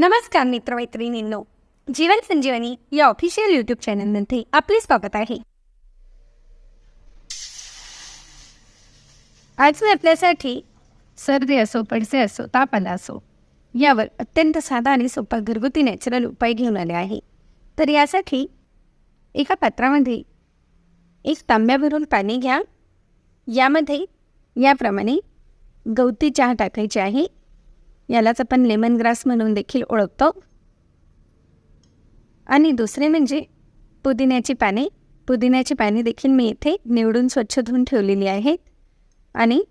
नमस्कार मित्रमैत्रिणींनो जीवन संजीवनी या official YouTube चॅनलमध्ये आपले स्वागत आहे. आज मी आपल्यासाठी सर्दी असो पडसे असो ताप आला असो यावर अत्यंत साधा आणि सोपा घरगुती नॅचरल उपाय घेऊन आले आहे. तर यासाठी एका पात्रामध्ये एक तांब्याभरून पाणी घ्या. यामध्ये याप्रमाणे गवती चहा टाकायची आहे. यालाच आपण लेमन ग्रास म्हणून देखील ओळखतो. आणि दुसरे म्हणजे पुदिन्याची पाने. पुदिन्याची पाने देखील मी इथे निवडून स्वच्छ धुवून ठेवलेली आहेत. आणि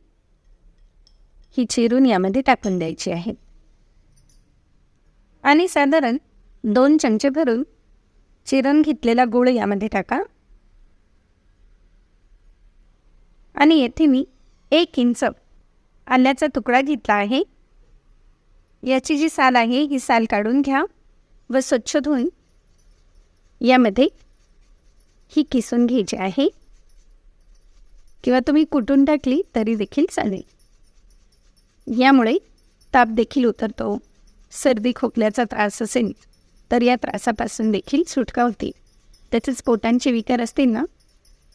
ही चिरून यामध्ये टाकून द्यायची आहे. आणि साधारण दोन चमचे भरून चिरून घेतलेला गूळ यामध्ये टाका. आणि येथे मी एक इंच आल्याचा तुकडा घेतला आहे. याची जी साल आहे ही साल काढून घ्या व स्वच्छ धुवून यामध्ये ही किसून घ्यायची आहे. किंवा तुम्ही कुटून टाकली तरी देखील चालेल. यामुळे ताप देखील उतरतो. सर्दी खोकल्याचा त्रास असेल तर या त्रासापासून देखील सुटका होते. तसेच पोटांचे विकार असतील ना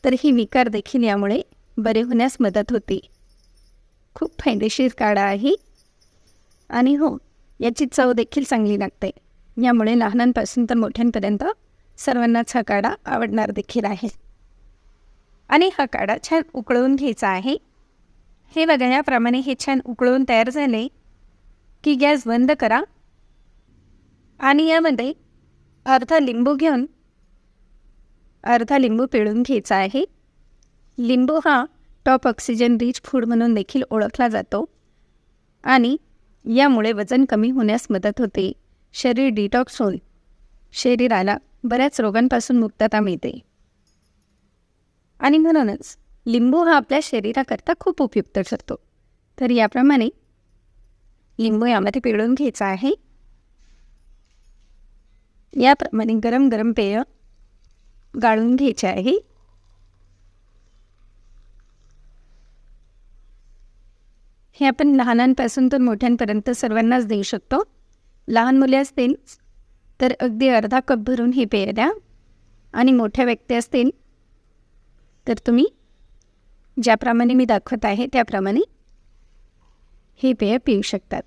तर ही विकार देखील यामुळे बरे होण्यास मदत होते. खूप फायदेशीर काढा आहे. आणि हो याची चव देखील चांगली लागते. यामुळे लहानांपासून तर मोठ्यांपर्यंत सर्वांनाच हा काढा आवडणार देखील आहे. आणि हा काढा छान उकळवून घ्यायचा आहे. हे बघा याप्रमाणे हे छान उकळवून तयार झाले की गॅस बंद करा. आणि यामध्ये अर्धा लिंबू घेऊन अर्धा लिंबू पिळून घ्यायचा आहे. लिंबू हा टॉप ऑक्सिजन रिच फूड म्हणून देखील ओळखला जातो. आणि यामुळे वजन कमी होण्यास मदत होते. शरीर डिटॉक्स होऊन शरीराला बऱ्याच रोगांपासून मुक्तता मिळते. आणि म्हणूनच लिंबू हा आपल्या शरीराकरता खूप उपयुक्त ठरतो. तर याप्रमाणे लिंबू यामध्ये पिळून घ्यायचा आहे. याप्रमाणे गरम गरम पेय गाळून घ्यायचे आहे. हे आपण लहानांपासून तर मोठ्यांपर्यंत सर्वांनाच देऊ शकतो. लहान मुले असतील तर अगदी अर्धा कप भरून हे पेय द्या. आणि मोठ्या व्यक्ती असतील तर तुम्ही ज्याप्रमाणे मी दाखवत आहे त्याप्रमाणे हे पेय पिऊ शकतात.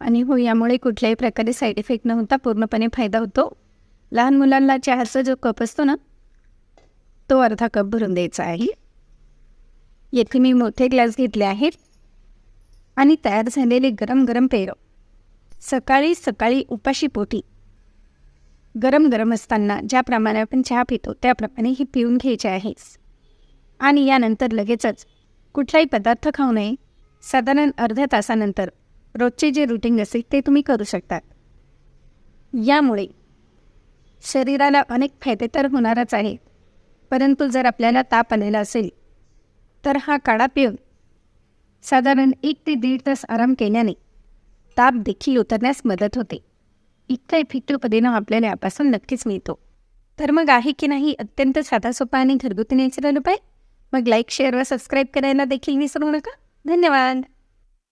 आणि हो यामुळे कुठल्याही प्रकारे साईड इफेक्ट न होता पूर्णपणे फायदा होतो. लहान मुलांना चहाचा जो कप असतो ना तो अर्धा कप भरून द्यायचा आहे. येथे मी मोठे ग्लास घेतले आहेत. आणि तयार झालेले गरम गरम पेय. सकाळी सकाळी उपाशी पोटी. गरम गरम असताना ज्याप्रमाणे आपण चहा पितो त्याप्रमाणे ही पिऊन घ्यायची आहेच आणि यानंतर लगेचच कुठलाही पदार्थ खाऊ नये. साधारण अर्ध्या तासानंतर रोजचे जे रुटीन असेल ते तुम्ही करू शकतात यामुळे शरीराला अनेक फायदे तर होणारच आहेत. परंतु जर आपल्याला ताप आलेला असेल तर हा काढा पिऊन साधारण एक ते दीड तास आराम केल्याने ताप देखील उतरण्यास मदत होते. इतका इफेक्टिव्ह परिणाम आपल्याला यापासून नक्कीच मिळतो. तर मग आहे की नाही अत्यंत साधा सोपा आणि घरगुती नॅचरल उपाय? मग लाईक शेअर व सबस्क्राईब करायला देखील विसरू नका. धन्यवाद.